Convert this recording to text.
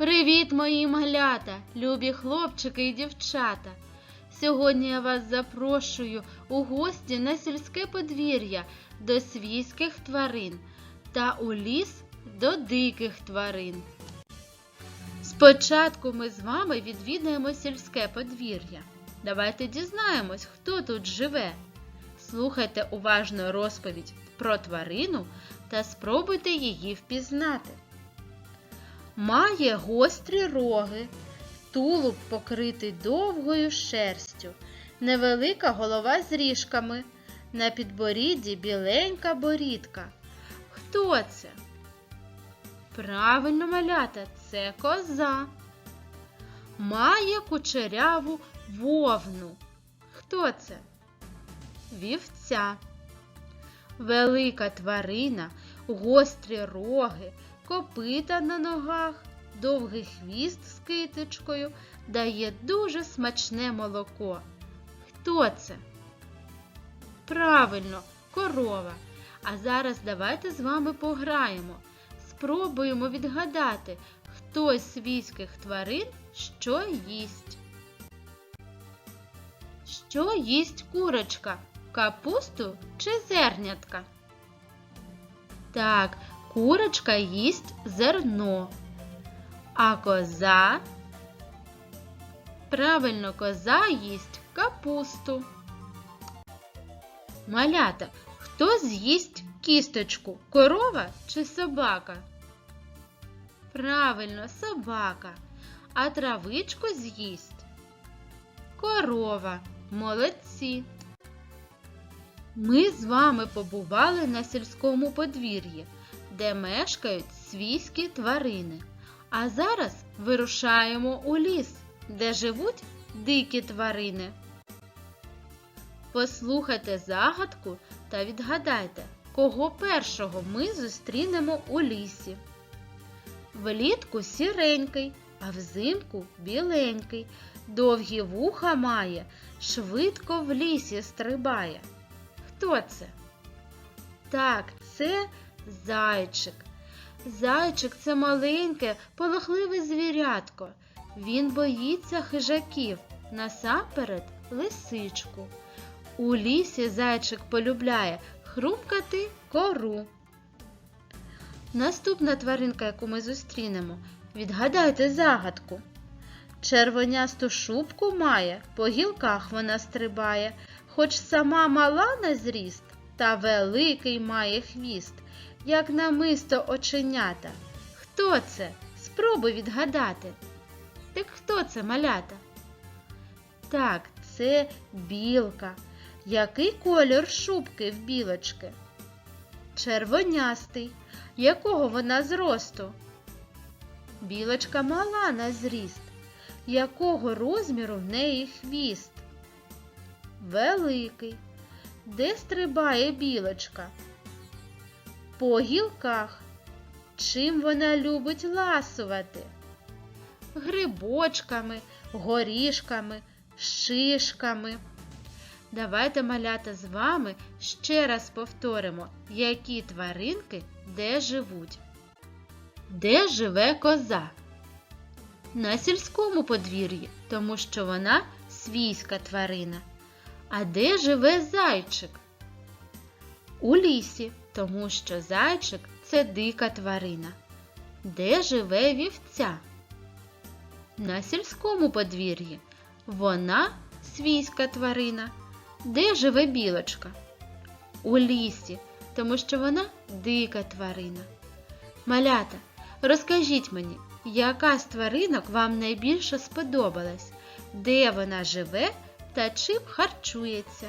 Привіт, мої малята, любі хлопчики і дівчата. Сьогодні я вас запрошую у гості на сільське подвір'я до свійських тварин та у ліс до диких тварин. Спочатку ми з вами відвідаємо сільське подвір'я. Давайте дізнаємось, хто тут живе. Слухайте уважно розповідь про тварину та спробуйте її впізнати. Має гострі роги, тулуб покритий довгою шерстю, невелика голова з ріжками, на підборідді біленька борідка. Хто це? Правильно малята, це коза. Має кучеряву вовну. Хто це? Вівця. Велика тварина, гострі роги, копита на ногах, довгий хвіст з китичкою, дає дуже смачне молоко. Хто це? Правильно, корова. А зараз давайте з вами пограємо. Спробуємо відгадати, хто з свійських тварин що їсть. Що їсть курочка? Капусту чи зернятка? Так, курочка їсть зерно. А коза? Правильно, коза їсть капусту. Малята, хто з'їсть кісточку? Корова чи собака? Правильно, собака. А травичку з'їсть? Корова. Молодці. Ми з вами побували на сільському подвір'ї, де мешкають свійські тварини. А зараз вирушаємо у ліс, де живуть дикі тварини. Послухайте загадку та відгадайте, кого першого ми зустрінемо у лісі. Влітку сіренький, а взимку біленький, довгі вуха має, швидко в лісі стрибає. Хто це? Так, це зайчик. Зайчик це маленьке, полохливе звірятко. Він боїться хижаків, насамперед лисичку. У лісі зайчик полюбляє хрумкати кору. Наступна тваринка, яку ми зустрінемо, відгадайте загадку. Червонясту шубку має, по гілках вона стрибає, хоч сама мала на зріст, та великий має хвіст, як намисто оченята. Хто це? Спробуй відгадати. Так хто це малята? Так, це білка. Який колір шубки в білочки? Червонястий. Якого вона зросту? Білочка мала на зріст. Якого розміру в неї хвіст? Великий. Де стрибає білочка? По гілках. Чим вона любить ласувати? Грибочками, горішками, шишками. Давайте, малята, з вами ще раз повторимо, які тваринки де живуть. Де живе коза? На сільському подвір'ї, тому що вона свійська тварина. А де живе зайчик? У лісі, тому що зайчик це дика тварина. Де живе вівця? На сільському подвір'ї. Вона свійська тварина. Де живе білочка? У лісі, тому що вона дика тварина. Малята, розкажіть мені, яка з тваринок вам найбільше сподобалась? Де вона живе та чим харчується?